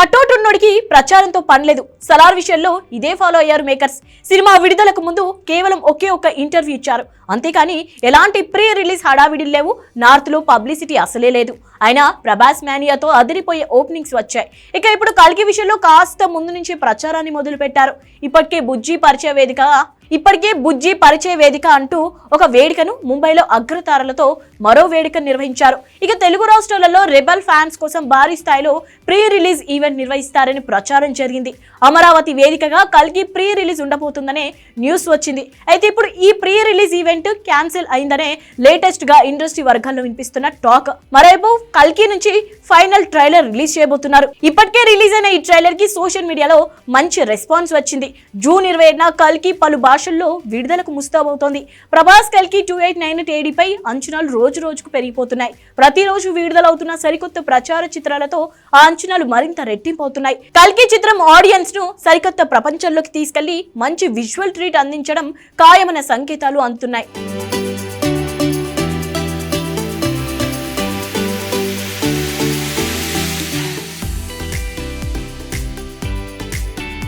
Cutout ఉన్నోడికి ప్రచారంతో పనిలేదు సలార్ విషయంలో ఇదే ఫాలో అయ్యారు మేకర్స్. సినిమా విడుదలకు ముందు కేవలం ఒకే ఒక్క ఇంటర్వ్యూ ఇచ్చారు. అంతేకాని ఎలాంటి ప్రీ రిలీజ్ హడావిడిలు లేవు. నార్త్లో పబ్లిసిటీ అసలే లేదు. అయినా ప్రభాస్ మేనియాతో అదిరిపోయే ఓపెనింగ్స్ వచ్చాయి. ఇక ఇప్పుడు కల్కి విషయంలో కాస్త ముందు నుంచి ప్రచారాన్ని మొదలు పెట్టారు ఇప్పటికే బుజ్జి పరిచయ వేదిక ఇప్పటికే బుజ్జి పరిచయ వేదిక అంటూ ఒక వేడుకను ముంబైలో అగ్రతారలతో మరో వేడుక నిర్వహించారు. ఇక తెలుగు రాష్ట్రాలలో రెబల్ ఫ్యాన్స్ కోసం భారీ స్థాయిలో ప్రీ రిలీజ్ ఈవెంట్ నిర్వహిస్తారని ప్రచారం జరిగింది. అమరావతి వేదికగా కల్కి ప్రీ రిలీజ్ ఉండబోతుందనే న్యూస్ వచ్చింది. అయితే ఇప్పుడు ఈ ప్రీ రిలీజ్ ఈవెంట్ క్యాన్సిల్ అయిందనే లేటెస్ట్గా ఇండస్ట్రీ వర్గాల్లో వినిపిస్తున్న టాక్. మరేపు కల్కి నుంచి ఫైనల్ ట్రైలర్ రిలీజ్ చేయబోతున్నారు. ఇప్పటికే రిలీజ్ అయిన ఈ ట్రైలర్కి సోషల్ మీడియాలో మంచి రెస్పాన్స్ వచ్చింది. జూన్ ఇరవై ఏడున కల్కి పలు భాషల్లో విడుదలకు ముస్తాబవుతోంది. ప్రభాస్ కల్కి టూ ఎయిట్ నైన్ టేడీపై అంచనాలు రోజు రోజుకు పెరిగిపోతున్నాయి. ప్రతిరోజు విడుదలవుతున్న సరికొత్త ప్రచార చిత్రాలతో ఆ అంచనాలు మరింత రెట్టింపవుతున్నాయి. కల్కి చిత్రం ఆడియన్స్ను సరికొత్త ప్రపంచంలోకి తీసుకెళ్ళి మంచి విజువల్ ట్రీట్ అందించడం ఖాయమైన సంకేతాలు అందుతున్నాయి.